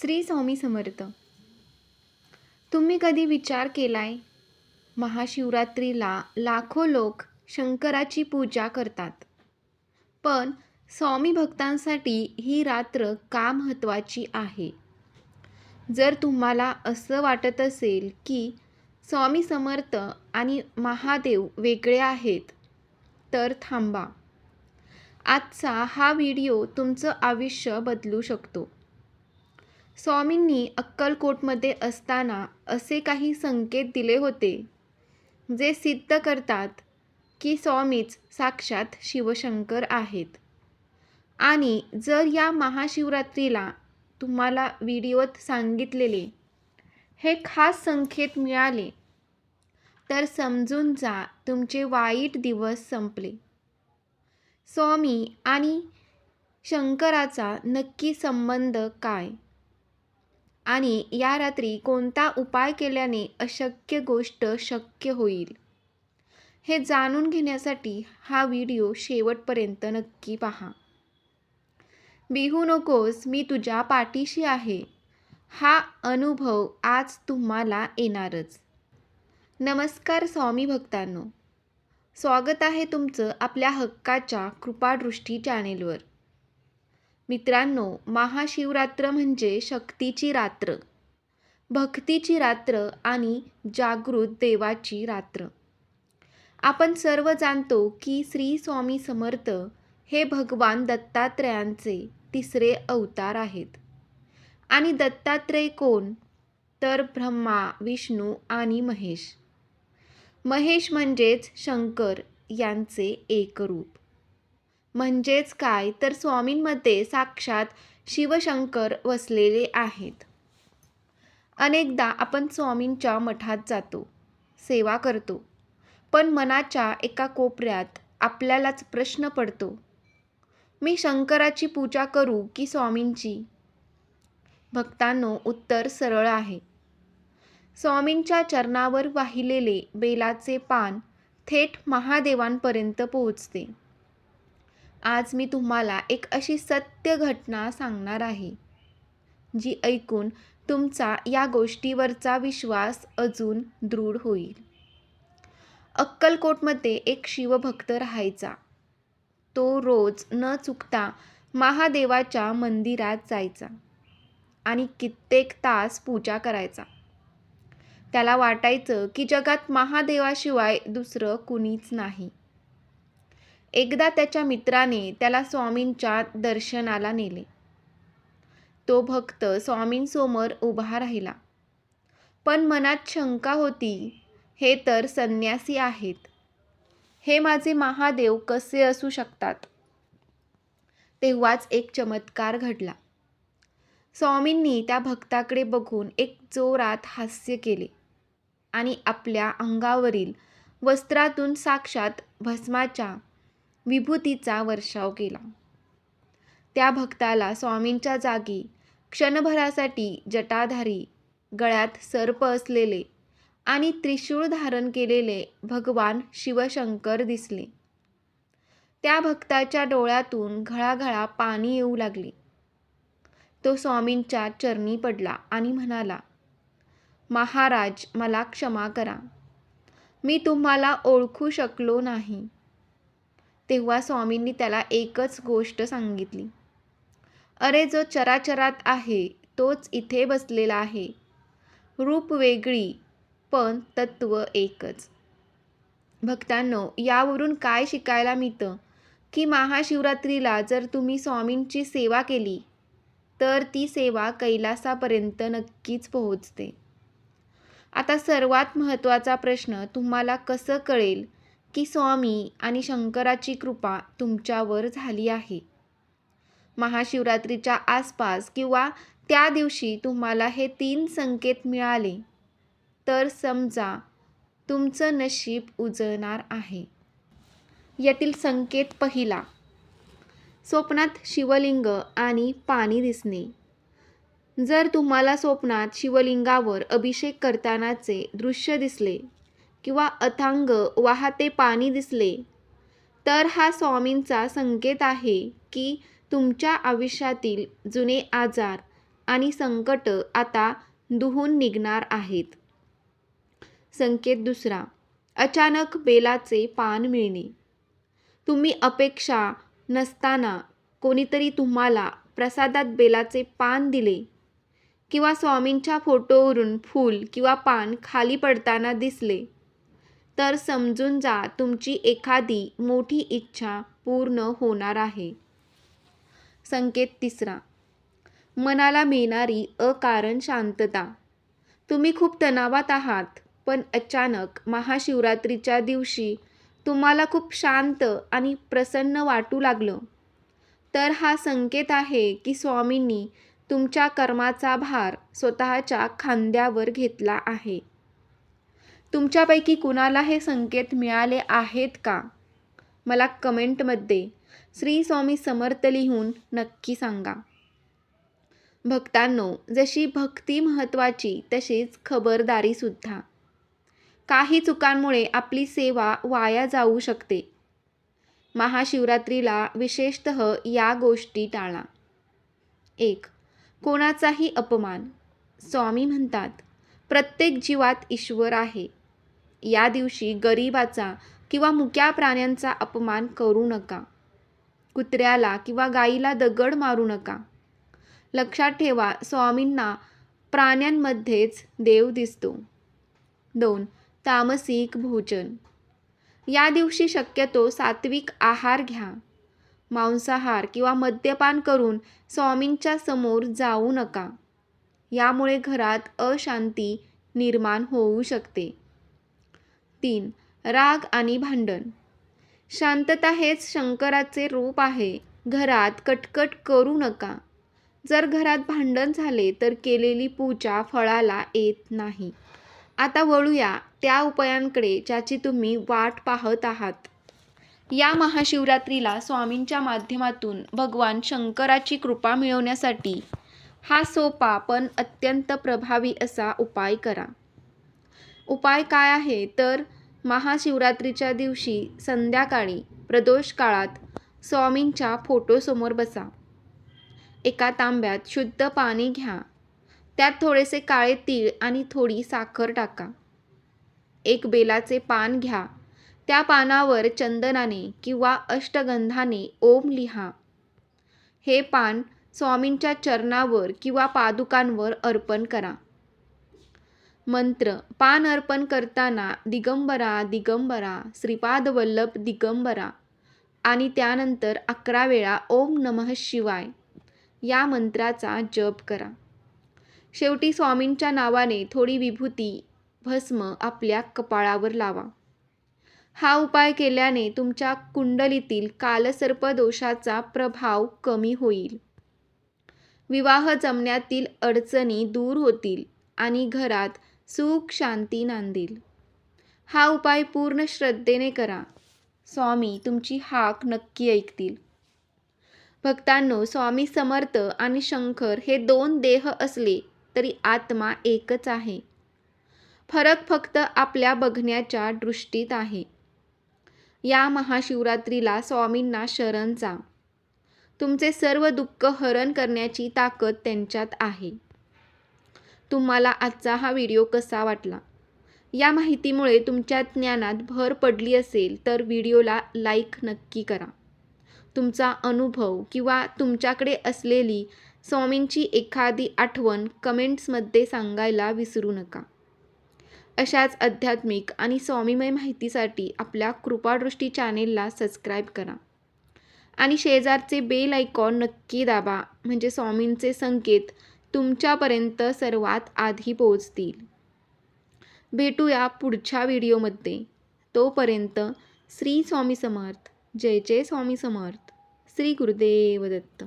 श्री स्वामी समर्थ. तुम्ही कधी विचार केलाय? महाशिवरात्रीला लाखो लोक शंकराची पूजा करतात. पण स्वामी भक्तांसाठी ही रात्र का महत्त्वाची आहे? जर तुम्हाला असं वाटत असेल की स्वामी समर्थ आणि महादेव वेगळे आहेत तर थांबा. आजचा हा व्हिडिओ तुमचं आयुष्य बदलू शकतो. स्वामींनी अक्कलकोटमध्ये असताना असे काही संकेत दिले होते जे सिद्ध करतात की स्वामीच साक्षात शिवशंकर आहेत. आणि जर या महाशिवरात्रीला तुम्हाला व्हिडिओत सांगितलेले हे खास संकेत मिळाले तर समजून जा तुमचे वाईट दिवस संपले. स्वामी आणि शंकराचा नक्की संबंध काय? आणि या रात्री कोणता उपाय केल्याने अशक्य गोष्ट शक्य होईल? हे जाणून घेण्यासाठी हा व्हिडिओ शेवटपर्यंत नक्की पहा. बिहू नकोस मी तुझ्या पाठीशी आहे. हा अनुभव आज तुम्हाला येणारच. नमस्कार स्वामी भक्तांनो. स्वागत आहे तुमचं आपल्या हक्काच्या कृपादृष्टी चॅनेलवर. मित्रांनो महाशिवरात्र म्हणजे शक्तीची रात्र. भक्तीची रात्र आणि जागृत देवाची रात्र. आपण सर्व जाणतो की श्री स्वामी समर्थ हे भगवान दत्तात्रयांचे तिसरे अवतार आहेत. आणि दत्तात्रय कोण? तर ब्रह्मा विष्णू आणि महेश. महेश म्हणजेच शंकर यांचे एक रूप म्हणजेच काय तर स्वामींमध्ये साक्षात शिवशंकर वसलेले आहेत. अनेकदा आपण स्वामींच्या मठात जातो सेवा करतो पण मनाच्या एका कोपऱ्यात आपल्यालाच प्रश्न पडतो मी शंकराची पूजा करू की स्वामींची? भक्तांनो उत्तर सरळ आहे. स्वामींच्या चरणावर वाहिलेले बेलाचे पान थेट महादेवांपर्यंत पोहोचते. आज मी तुम्हाला एक अशी सत्य घटना सांगणार आहे जी ऐकून तुमचा या गोष्टीवरचा विश्वास अजून दृढ होईल. अक्कलकोटमध्ये एक शिवभक्त राहायचा. तो रोज न चुकता महादेवाच्या मंदिरात जायचा आणि कित्येक तास पूजा करायचा. त्याला वाटायचं की जगात महादेवाशिवाय दुसरं कुणीच नाही. एकदा त्याच्या मित्राने त्याला स्वामींच्या दर्शनाला नेले. तो भक्त स्वामींसमोर उभा राहिला. पण मनात शंका होती हे तर संन्यासी आहेत. हे माझे महादेव कसे असू शकतात? तेव्हाच एक चमत्कार घडला. स्वामींनी त्या भक्ताकडे बघून एक जोरात हास्य केले आणि आपल्या अंगावरील वस्त्रातून साक्षात भस्माच्या विभूतीचा वर्षाव केला. त्या भक्ताला स्वामींच्या जागी क्षणभरासाठी जटाधारी गळ्यात सर्प असलेले आणि त्रिशूळ धारण केलेले भगवान शिवशंकर दिसले. त्या भक्ताच्या डोळ्यातून घळाघळा पाणी येऊ लागले. तो स्वामींच्या चरणी पडला आणि म्हणाला महाराज मला क्षमा करा. मी तुम्हाला ओळखू शकलो नाही. तेव्हा स्वामींनी त्याला एकच गोष्ट सांगितली. अरे जो चराचरात आहे तोच इथे बसलेला आहे. रूप वेगळी पण तत्व एकच. भक्तांनो यावरून काय शिकायला मिळतं? की महाशिवरात्रीला जर तुम्ही स्वामींची सेवा केली तर ती सेवा कैलासापर्यंत नक्कीच पोहोचते. आता सर्वात महत्त्वाचा प्रश्न तुम्हाला कसं कळेल? की स्वामी आणि शंकराची कृपा तुमच्यावर झाली आहे. महाशिवरात्रीच्या आसपास किंवा त्या दिवशी तुम्हाला हे तीन संकेत मिळाले. तर समजा तुमचं नशीब उजळणार आहे. यातील संकेत पहिला. स्वप्नात शिवलिंग आणि पाणी दिसणे. जर तुम्हाला स्वप्नात शिवलिंगावर अभिषेक करतानाचे दृश्य दिसले किंवा अथांग वाहते पाणी दिसले. तर हा स्वामींचा संकेत आहे की तुमच्या आयुष्यातील जुने आजार आणि संकट आता दुहून निघणार आहेत. संकेत दुसरा अचानक बेलाचे पान मिळणे. तुम्ही अपेक्षा नसताना कोणीतरी तुम्हाला प्रसादात बेलाचे पान दिले किंवा स्वामींच्या फोटोवरून फूल किंवा पान खाली पडताना दिसले. तर समजून जा तुमची एखादी मोठी इच्छा पूर्ण होणार आहे. संकेत तिसरा. मनाला मिळणारी अकारण शांतता. तुम्ही खूप तणावात आहात पण अचानक महाशिवरात्रीच्या दिवशी तुम्हाला खूप शांत आणि प्रसन्न वाटू लागलं. तर हा संकेत आहे की स्वामींनी तुमच्या कर्माचा भार स्वतःच्या खांद्यावर घेतला आहे. तुमच्यापैकी कुणाला हे संकेत मिळाले आहेत का? मला कमेंटमध्ये श्री स्वामी समर्थ लिहून नक्की सांगा. भक्तांनो जशी भक्ती महत्त्वाची तशीच खबरदारीसुद्धा काही चुकांमुळे आपली सेवा वाया जाऊ शकते. महाशिवरात्रीला विशेषत या गोष्टी टाळा. एक कोणाचाही अपमान. स्वामी म्हणतात प्रत्येक जीवात ईश्वर आहे. या दिवशी गरिबाचा किंवा मुक्या प्राण्यांचा अपमान करू नका. कुत्र्याला किंवा गाईला दगड मारू नका. लक्षात ठेवा स्वामींना प्राण्यांमध्येच देव दिसतो. दोन तामसिक भोजन. या दिवशी शक्यतो सात्विक आहार घ्या. मांसाहार किंवा मद्यपान करून स्वामींच्या समोर जाऊ नका. यामुळे घरात अशांती निर्माण होऊ शकते. तीन राग आणि भांडण. शांतता हेच शंकराचे रूप आहे. घरात कटकट करू नका. जर घरात भांडण झाले तर केलेली पूजा फळाला येत नाही. आता वळूया त्या उपायांकडे ज्याची तुम्ही वाट पाहत आहात. या महाशिवरात्रीला स्वामींच्या माध्यमातून भगवान शंकराची कृपा मिळवण्यासाठी हा सोपा पण अत्यंत प्रभावी असा उपाय करा. उपाय काय आहे? तर महाशिवरात्रीच्या दिवशी संध्याकाळी प्रदोष काळात स्वामींच्या फोटोसमोर बसा. एका तांब्यात शुद्ध पाणी घ्या. त्यात थोडेसे काळे तीळ आणि थोडी साखर टाका. एक बेलाचे पान घ्या. त्या पानावर चंदनाने किंवा अष्टगंधाने ओम लिहा. हे पान स्वामींच्या चरणावर किंवा पादुकांवर अर्पण करा. मंत्र पान अर्पण करताना दिगंबरा दिगंबरा श्रीपाद वल्लभ दिगंबरा आणि त्यानंतर अकरा वेळा ओम नमः शिवाय या मंत्राचा जप करा. शेवटी स्वामींच्या नावाने थोडी विभूती भस्म आपल्या कपाळावर लावा. हा उपाय केल्याने तुमच्या कुंडलीतील कालसर्प दोषाचा प्रभाव कमी होईल. विवाह जमण्यातील अडचणी दूर होतील आणि घरात सुख शांती नांदेल. हा उपाय पूर्ण श्रद्धेने करा. स्वामी तुमची हाक नक्की ऐकतील. भक्तांनो स्वामी समर्थ आणि शंकर हे दोन देह असले तरी आत्मा एकच आहे. फरक फक्त आपल्या बघण्याच्या दृष्टीत आहे. या महाशिवरात्रीला स्वामींना शरण जा. तुमचे सर्व दुःख हरण करण्याची ताकद त्यांच्यात आहे. तुम्हाला आजचा हा व्हिडिओ कसा वाटला? या माहितीमुळे तुमच्या ज्ञानात भर पडली असेल तर व्हिडिओला लाईक नक्की करा. तुमचा अनुभव किंवा तुमच्याकडे असलेली स्वामींची एखादी आठवण कमेंट्समध्ये सांगायला विसरू नका. अशाच आध्यात्मिक आणि स्वामीमय माहितीसाठी आपल्या कृपादृष्टी चॅनेलला सबस्क्राईब करा. आणि शेजारचे बेल आयकॉन नक्की दाबा म्हणजे स्वामींचे संकेत तुमच्यापर्यंत सर्वात आधी पोहोचतील. भेटूया पुढच्या व्हिडिओमध्ये. तोपर्यंत श्री स्वामी समर्थ जय जय स्वामी समर्थ श्री गुरुदेव दत्त.